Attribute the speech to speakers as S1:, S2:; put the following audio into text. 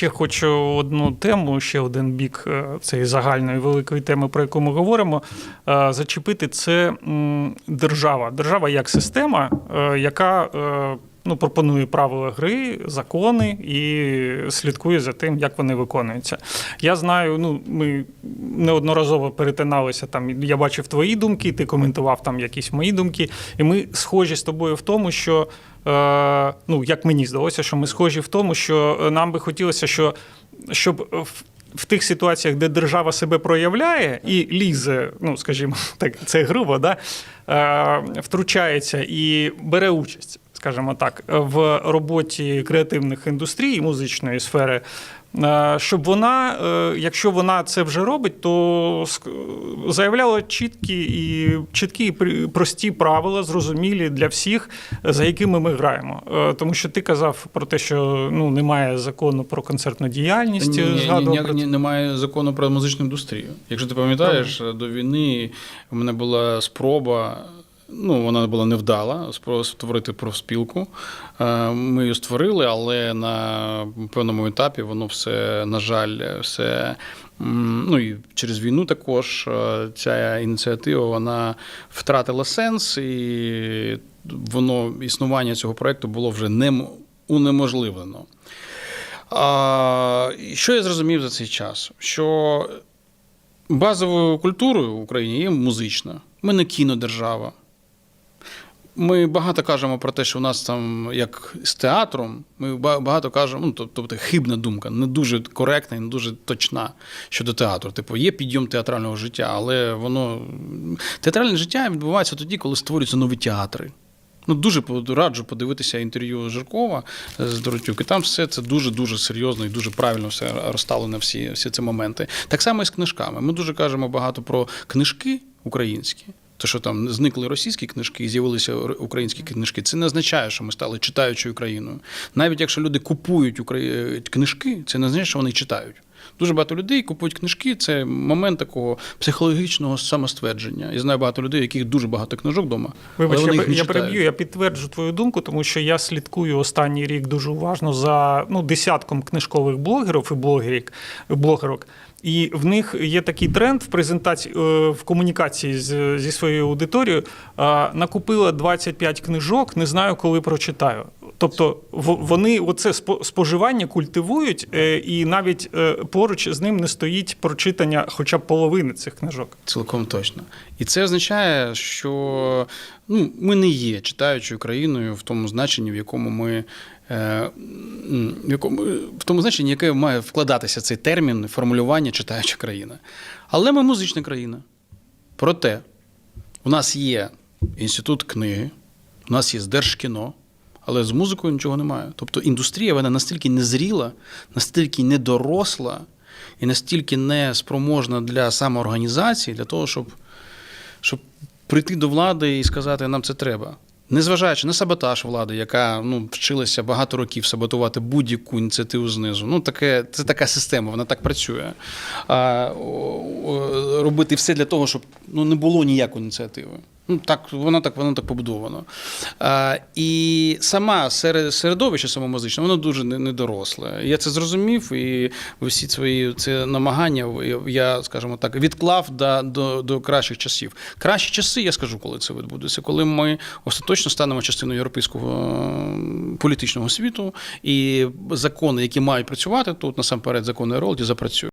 S1: Ще хочу одну тему, ще один бік е, цієї загальної великої теми, про яку ми говоримо, е, зачепити це держава. Держава як система, е, яка ну, пропонує правила гри, закони і слідкує за тим, як вони виконуються. Я знаю, ну ми неодноразово перетиналися там. Я бачив твої думки, ти коментував там якісь мої думки, і ми схожі з тобою в тому, що. Е, ну, як мені здалося, що ми схожі в тому, що нам би хотілося, що, щоб в, в тих ситуаціях, де держава себе проявляє і лізе, ну скажімо, так, це грубо, да, е, втручається і бере участь, скажімо так, в роботі креативних індустрій, музичної сфери. е, Щоб вона, е, якщо вона це вже робить, то заявляла чіткі і чіткі і прості правила, зрозумілі для всіх, за якими ми граємо. Е, Тому що ти казав про те, що ну немає закону про концертну діяльність.
S2: Ні, ні, ні,
S1: про
S2: ні, немає закону про музичну індустрію. Якщо ти пам'ятаєш, до війни в мене була спроба. Ну, вона була невдала, створити профспілку. Е, Ми її створили, але на певному етапі воно все, на жаль, все. Ну і через війну також е, ця ініціатива вона втратила сенс, і воно існування цього проекту було вже нем- унеможливлено. А, що я зрозумів за цей час? Що базовою культурою в Україні є музична. Ми не кінодержава. Ми багато кажемо про те, що у нас там, як з театром, ми ба- багато кажемо, ну, тобто хибна думка, не дуже коректна і не дуже точна щодо театру. Типу, є підйом театрального життя, але воно. Театральне життя відбувається тоді, коли створюються нові театри. Ну, дуже раджу подивитися інтерв'ю Жиркова е, з Доротюк. І там все це дуже-дуже серйозно і дуже правильно все розставлено, всі, всі ці моменти. Так само і з книжками. Ми дуже кажемо багато про книжки українські. То, що там зникли російські книжки і з'явилися українські книжки, це не означає, що ми стали читаючою країною. Навіть якщо люди купують книжки, це не означає, що вони читають. Дуже багато людей купують книжки. Це момент такого психологічного самоствердження. Я знаю багато людей, яких дуже багато книжок вдома.
S1: Вибач,
S2: але вони
S1: я, я переб'ю, я підтверджу твою думку, тому що я слідкую останній рік дуже уважно за ну, десятком книжкових блогерів і блогерів, блогерок. І в них є такий тренд в презентації е, в комунікації з, зі своєю аудиторією. Е, Накупила 25 книжок, не знаю, коли прочитаю. Тобто вони оце спо- споживання культивують, е, і навіть е, поруч з ним не стоїть прочитання хоча б половини цих книжок.
S2: Цілком точно. І це означає, що ну, ми не є читаючою країною в тому значенні, в якому ми. е, в тому значенні, яке має вкладатися цей термін формулювання читаюча країна. Але ми музична країна. Проте у нас є інститут книги, у нас є Держкіно, але з музикою нічого немає. Тобто індустрія вона настільки незріла, настільки недоросла і настільки не спроможна для самоорганізації, для того, щоб, щоб прийти до влади і сказати, нам це треба. Незважаючи на саботаж влади, яка ну, вчилася багато років саботувати будь-яку ініціативу знизу. Ну, таке, це така система, вона так працює. А, робити все для того, щоб ну, не було ніякої ініціативи. Ну, так, воно так, воно так побудовано. А, і сама серед- середовище самомузичне, воно дуже недоросле. Я це зрозумів, і всі свої це намагання я, скажімо так, відклав до, до, до кращих часів. Кращі часи, я скажу, коли це відбудеться, коли ми остаточно станемо частиною європейського е, політичного світу, і закони, які мають працювати тут, насамперед, закони Ролді, запрацюють.